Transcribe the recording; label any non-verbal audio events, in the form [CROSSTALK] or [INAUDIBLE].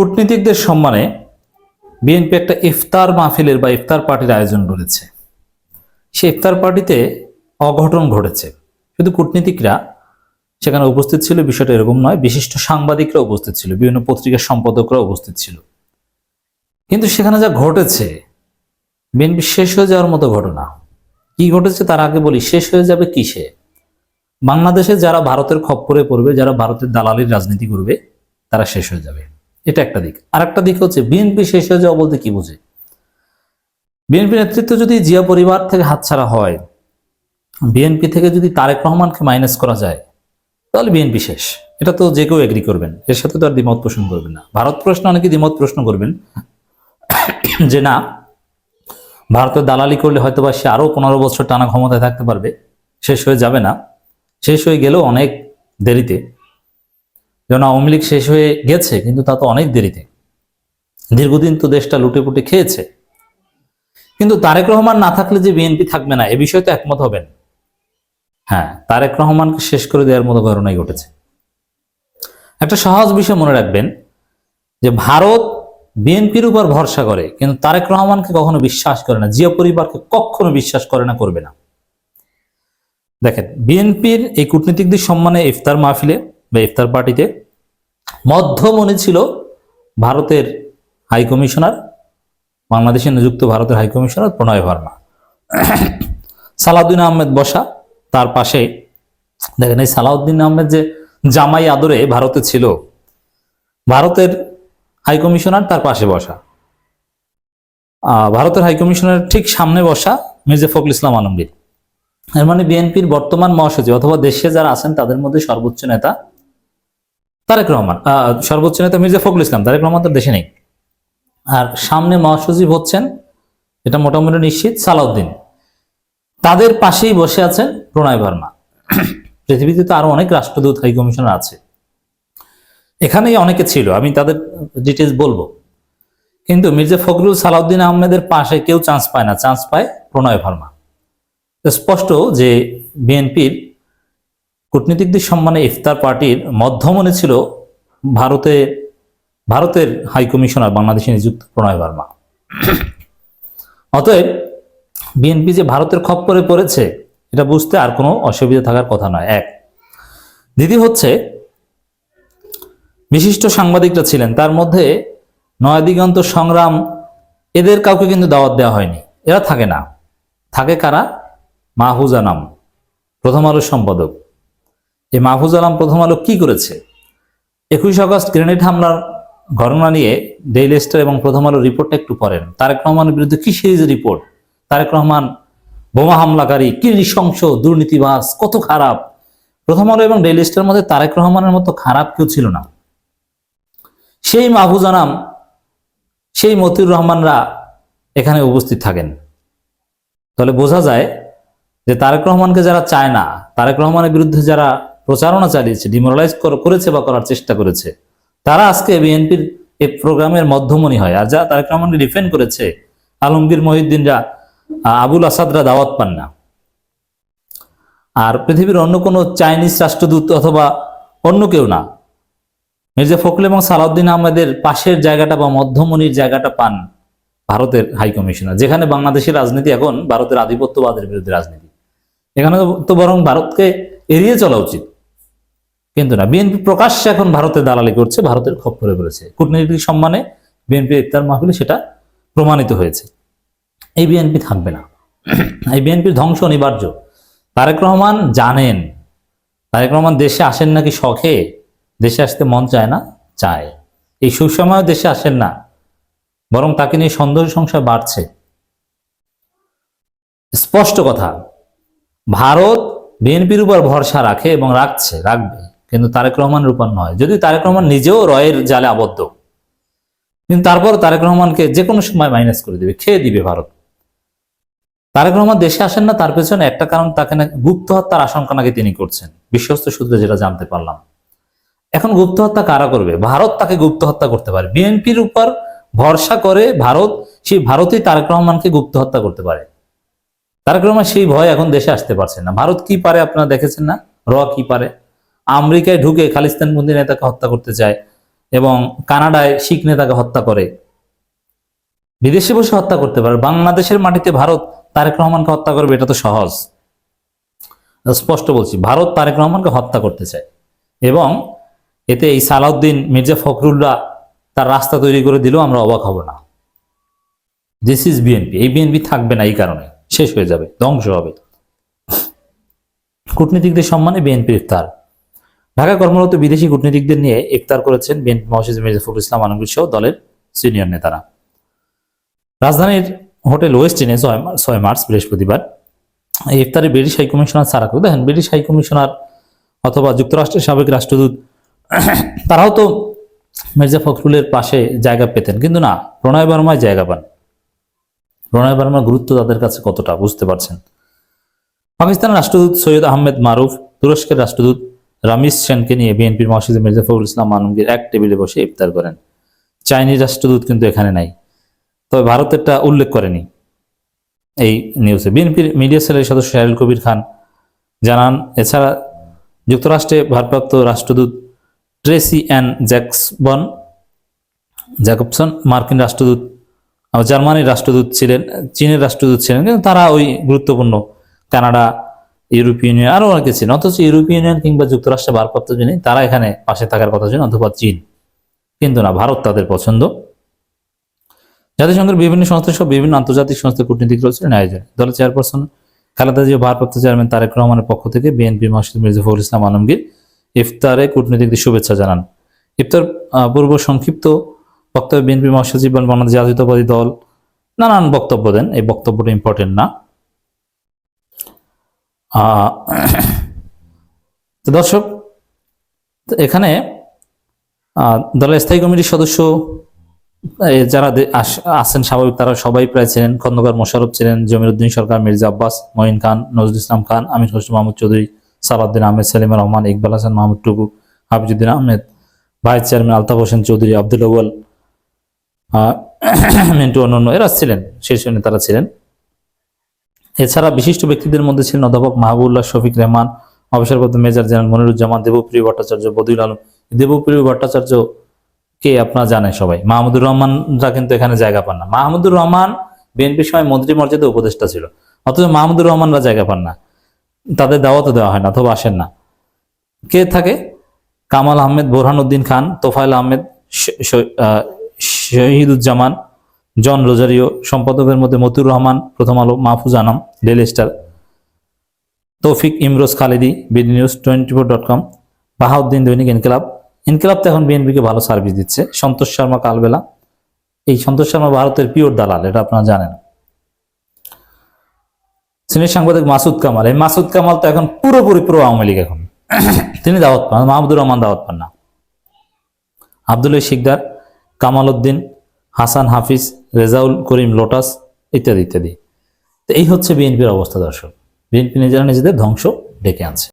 কূটনীতিকদের সম্মানে বিএনপি একটা ইফতার মাহফিলের বা ইফতার পার্টির আয়োজন করেছে। সে ইফতার পার্টিতে অঘটন ঘটেছে। শুধু কূটনীতিকরা, সেখানে উপস্থিত ছিল বিষয়টা এরকম নয়, বিশিষ্ট সাংবাদিকরা উপস্থিত ছিল, বিভিন্ন পত্রিকার সম্পাদকরা উপস্থিত ছিল। কিন্তু সেখানে যা ঘটেছে, বিএনপি শেষ হয়ে যাওয়ার মতো ঘটনা। কি ঘটেছে তার আগে বলি, শেষ হয়ে যাবে কিসে? বাংলাদেশে যারা ভারতের খপ্পরে পড়বে, যারা ভারতের দালালির রাজনীতি করবে, তারা শেষ হয়ে যাবে। এটা একটা দিক। আর একটা দিক হচ্ছে বিএনপি শেষ হয়ে যাওয়া বলতে কি বোঝে? বিএনপি নেতৃত্ব যদি জিয়া পরিবার থেকে হাতছাড়া হয় বিএনপি থেকে যদি তারেক রহমানকে মাইনাস করা যায়, তাহলে বিএনপি শেষ। এটা তো যে কেউ এগ্রি করবেন। এর সাথে তো আর দ্বিমত পোষণ করবেন না। ভারত প্রশ্ন অনেকে দ্বিমত প্রশ্ন করবেন? যে না, ভারতের দালালি করলে হয়তো বা সে আরও পনেরো বছর টানা ক্ষমতায় থাকতে পারবে। শেষ হয়ে যাবে না। শেষ হয়ে গেলেও অনেক দেরিতে। যেন আওয়ামী লীগ শেষ হয়ে গেছে, কিন্তু তা তো অনেক দেরিতে। দীর্ঘদিন তো দেশটা লুটেপুটে খেয়েছে। কিন্তু তারেক রহমান না থাকলে যে বিএনপি থাকবে না, এ বিষয়ে তো একমত হবেন। হ্যাঁ তারেক রহমানকে শেষ করে দেওয়ার মতো ঘটনাই ঘটেছে। একটা সহজ বিষয় মনে রাখবেন, যে ভারত বিএনপির উপর ভরসা করে, কিন্তু তারেক রহমানকে কখনো বিশ্বাস করে না, জিয়া পরিবারকে কখনো বিশ্বাস করে না, করবে না। দেখেন, বিএনপির এই কূটনীতিকদের সম্মানে ইফতার মাহফিলে বা ইফতার পার্টিতে। মধ্যমণি ছিল ভারতের হাই কমিশনার, বাংলাদেশে নিযুক্ত ভারতের হাই কমিশনার প্রণয় ভার্মা। সালাউদ্দিন আহমেদ বসা, তার পাশে দেখেন এই সালাউদ্দিন আহমেদ যে জামাই আদরে ভারতে ছিল, ভারতের হাই কমিশনার তার পাশে বসা। ভারতের হাই কমিশনারের ঠিক সামনে বসা মির্জা ফখরুল ইসলাম আলমগীর। এর মানে বিএনপির বর্তমান মহাসচিব অথবা দেশে যারা আছেন তাদের মধ্যে সর্বোচ্চ নেতা তারেক রহমান সর্বোচ্চ নেতা মির্জা ফখরুল ইসলাম, তারেক রহমান তো দেশে নেই। আর সামনে মহাসচিব হচ্ছেন, এটা মোটামুটি নিশ্চিত, সালাউদ্দিন। তাদের পাশেই বসে আছেন প্রণয় ভার্মা পৃথিবীতে তো আরও অনেক রাষ্ট্রদূত, হাই কমিশনার আছে। এখানেই অনেকে ছিল, আমি তাদের ডিটেলস বলব। কিন্তু মির্জা ফখরুল, সালাউদ্দিন আহমেদের পাশে কেউ চান্স পায় না চান্স পায় প্রণয় ভার্মা স্পষ্ট যে বিএনপির কূটনীতিকদের সম্মানে ইফতার পার্টির মধ্যমনে ছিল ভারতে, ভারতের হাই কমিশনার বাংলাদেশে নিযুক্ত প্রণয় ভার্মা। অতএব বিএনপি যে ভারতের খপ্পরে পড়েছে, এটা বুঝতে আর কোনো অসুবিধা থাকার কথা নয়। এক, দ্বিতীয় হচ্ছে, বিশিষ্ট সাংবাদিকরা ছিলেন, তার মধ্যে নয় দিগন্ত সংগ্রাম, এদের কাউকে কিন্তু দাওয়াত দেওয়া হয়নি। এরা থাকে না। থাকে কারা? মাহফুজ আনাম প্রথম আলোর সম্পাদক। এই মাহফুজ আলম প্রথম আলো কি করেছে? একুশ আগস্ট গ্রেনেড হামলার ঘটনা নিয়ে ডেইলি স্টার এবং প্রথম আলো রিপোর্টটা একটু পড়েন। তারেক রহমানের বিরুদ্ধে কি সিরিজ রিপোর্ট? তারেক রহমান বোমা হামলাকারী, কি নৃশংস দুর্নীতিবাস কত খারাপ? প্রথম আলো এবং ডেইলি স্টারের মধ্যে তারেক রহমানের মতো খারাপ কেউ ছিল না। সেই মাহফুজ আনাম সেই মতিউর রহমানরা এখানে উপস্থিত থাকেন। তাহলে বোঝা যায় যে তারেক রহমানকে যারা চায় না, তারেক রহমানের বিরুদ্ধে যারা প্রচারণা চালিয়েছে ডিমোরালাইজ করেছে বা করার চেষ্টা করেছে। তারা আজকে বিএনপির এই প্রোগ্রামের মধ্যমণি হয়। আর যা তারেক রহমানকে ডিফেন্ড করেছে, আলমগীর, মহিউদ্দিনরা আবুল আসাদরা দাওয়াত পান না। আর পৃথিবীর অন্য কোনো চাইনিজ রাষ্ট্রদূত অথবা অন্য কেউ না। মির্জা ফখরুল এবং সালাউদ্দিন আহমেদের পাশের জায়গাটা বা মধ্যমণির জায়গাটা পান ভারতের হাই কমিশনার, যেখানে বাংলাদেশের রাজনীতি এখন ভারতের আধিপত্যবাদের বিরুদ্ধে রাজনীতি। এখানে তো- বরং ভারতকে এড়িয়ে চলা উচিত। কিন্তু না, বিএনপি প্রকাশ্যে এখন ভারতের দালালি করছে, ভারতের খপ্পরে পড়েছে কূটনীতিক সম্মানে বিএনপি ইফতার মাহফিলে সেটা প্রমাণিত হয়েছে। এই বিএনপি থাকবে না। এই বিএনপির ধ্বংস অনিবার্য। তারেক রহমান জানেন। তারেক রহমান দেশে আসেন নাকি শখে? দেশে আসতে মন চায় না? চায়। এই সুসময় দেশে আসেন না। বরং তাকে নিয়ে সন্দেহ সংশয় বাড়ছে। স্পষ্ট কথা, ভারত বিএনপির উপর ভরসা রাখে এবং রাখছে, রাখবে। কিন্তু তারেক রহমানের উপর নয়। যদি তারেক রহমান নিজেও রয়ের জালে আবদ্ধ, কিন্তু তারপর তারেক রহমানকে যে কোনো সময় মাইনাস করে দিবে, খেয়ে দিবে ভারত। তারেক রহমান দেশে আসেন না, তার পেছনে একটা কারণ তাকে না গুপ্ত হত্যার আশঙ্কা নাকি তিনি করছেন। বিশ্বস্ত সূত্রে যেটা জানতে পারলাম। এখন গুপ্ত হত্যা কারা করবে? ভারত তাকে গুপ্ত হত্যা করতে পারে। বিএনপির উপর ভরসা করে ভারত, সেই ভারতই তারেক রহমানকে গুপ্ত হত্যা করতে পারে। তারেক রহমান সেই ভয় এখন দেশে আসতে পারছে না। ভারত কি পারে আপনারা দেখেছেন না? র কি পারে? আমেরিকায় ঢুকে খালিস্তান খালিস্তানবন্দি নেতাকে হত্যা করতে চায় এবং কানাডায় শিখ নেতাকে হত্যা করে। বিদেশে বসে হত্যা করতে পারে। বাংলাদেশের মাটিতে ভারত তারেক রহমানকে হত্যা করবে, এটা তো সহজ। স্পষ্ট বলছি, ভারত তারেক রহমানকে হত্যা করতে চায়। এবং এতে এই সালাউদ্দিন, মির্জা ফখরুল্লাহ তার রাস্তা তৈরি করে দিলেও আমরা অবাক হব না। দিস ইজ বিএনপি এই বিএনপি থাকবে না এই কারণে। শেষ হয়ে যাবে, ধ্বংস হবে। কূটনীতিকদের সম্মানে বিএনপির ইফতার ঢাকা কর্মরত বিদেশি কূটনীতিকদের নিয়ে ইফতার করেছেন বিএনপি মহাসচিব মির্জা ফখরুল ইসলাম আলমগীর সহ দলের সিনিয়র নেতারা। রাজধানীর হোটেল ওয়েস্টিনে ছয় মার্চ, বৃহস্পতিবার ইফতারে ব্রিটিশ হাই কমিশনার সারাক দেখেন, ব্রিটিশ হাই কমিশনার অথবা যুক্তরাষ্ট্রের সাবেক রাষ্ট্রদূত, তারাও তো মির্জা ফখরুলের পাশে জায়গা পেতেন। কিন্তু না, প্রণয় বর্মায় জায়গা পান। প্রণয় বর্মার গুরুত্ব তাদের কাছে কতটা, বুঝতে পারছেন? পাকিস্তানের রাষ্ট্রদূত সৈয়দ আহমেদ মারুফ, তুরস্কের রাষ্ট্রদূত রামিস সেনকে নিয়ে বিএনপির মহাসচিব মির্জা ফখরুল ইসলাম আলমগীর এক টেবিলে বসে ইফতার করেন। চাইনিজ রাষ্ট্রদূত কিন্তু এখানে নাই। তবে ভারতেরটা উল্লেখ করেনি। এই নিউজে বিএনপির মিডিয়া সেলের সদস্য শাহরুল কবির খান জানান, এছাড়া যুক্তরাষ্ট্রে ভারপ্রাপ্ত রাষ্ট্রদূত ট্রেসি অ্যান জ্যাকসবন, জ্যাকবসন মার্কিন রাষ্ট্রদূত জার্মানির রাষ্ট্রদূত ছিলেন, চীনের রাষ্ট্রদূত ছিলেন। কিন্তু তারা ওই গুরুত্বপূর্ণ কানাডা ইউরোপিয়ান ইউনিয়ন আরও অনেকে ছিলেন অথচ ইউরোপিয়ান ইউনিয়ন কিংবা যুক্তরাষ্ট্রের ভারপ্রাপ্ত যিনি, তারা এখানে পাশে থাকার কথা ছিলেন অথবা চীন। কিন্তু না, ভারত তাদের পছন্দ। জাতিসংঘের বিভিন্ন সংস্থা সহ বিভিন্ন আন্তর্জাতিক সংস্থা কূটনীতিক রয়েছিলেন আয়োজনে দলের চেয়ারপারসন খালেদা জিয়া ভারপ্রাপ্ত চেয়ারম্যান তারেক রহমানের পক্ষ থেকে বিএনপি মহাসচিব মির্জা ফখরুল ইসলাম আলমগীর ইফতারে কূটনীতিকদের শুভেচ্ছা জানান। ইফতার পূর্ব সংক্ষিপ্ত বক্তব্যে বিএনপি মহাসচিব বাংলাদেশ জাতীয়তাবাদী দল নানান বক্তব্য দেন। এই বক্তব্যটা ইম্পর্টেন্ট না। দর্শক এখানে দলের স্থায়ী কমিটির সদস্য যারা আছেন স্বাভাবিক তারা সবাই প্রায় ছিলেন খন্দকার মোশারফ ছিলেন জমিরুদ্দিন সরকার মির্জা আব্বাস মঈন খান নজরুল ইসলাম খান আমির হোসেন মাহমুদ চৌধুরী সালাউদ্দিন আহমেদ সেলিমা রহমান ইকবাল হাসান মাহমুদ টুকু হাফিজুদ্দিন আহমেদ ভাইস চেয়ারম্যান আলতাফ হোসেন চৌধুরী আব্দুল আউয়াল আহ, [COUGHS] মিন্টু অন্যান্য এরা ছিলেন শীর্ষ নেতারা ছিলেন। এছাড়া বিশিষ্ট ব্যক্তিদের মধ্যে ছিলেন অধ্যাপক মাহবুল্লাহ শফিক রহমান অবসরপ্রাপ্ত মেজর জেনারেল মনিরুজ্জামান, দেবপ্রিয় ভট্টাচার্য বদিউল আলম। দেবপ্রিয় ভট্টাচার্য কে আপনারা জানেন সবাই। মাহমুদুর রহমানরা কিন্তু এখানে জায়গা পান না। মাহমুদুর রহমান বিএনপির সময় মন্ত্রী মর্যাদা উপদেষ্টা ছিল। অথচ মাহমুদুর রহমানরা জায়গা পান না। তাদের দাওয়াতও দেওয়া হয় না অথবা আসেন না। কে থাকে? কামাল আহমেদ বোরহানুদ্দিন খান, তোফায়েল আহমেদ শহীদুজ্জামান জন রোজারিও, সম্পাদকের মধ্যে মতিউর রহমান, প্রথম আলো Mahfuz Anam Daily Star. Tawfiq Imroz Khalidi, BD news twenty four dot com, Bahauddin Dainik Inqilab. Inqilab তো এখন বিএনপিকে ভালো সার্ভিস দিচ্ছে। সন্তোষ শর্মা কালবেলা। এই সন্তোষ শর্মা ভারতের পিওর দালাল, এটা আপনারা জানেন। সিনিয়র সাংবাদিক মাসুদ কামাল। এই মাসুদ কামাল তো এখন পুরোপুরি পুরো আওয়ামী লীগ এখন। তিনি দাওয়াত পান, মাহমুদুর রহমান দাওয়াত পান না। আবদুল্লাহ শিকদার কামাল উদ্দিন হাসান হাফিজ, রেজাউল করিম লোটাস ইত্যাদি ইত্যাদি। তো এই হচ্ছে বিএনপির অবস্থা দর্শক। বিএনপি নিজেরা নিজেদের ধ্বংস ডেকে আনছে।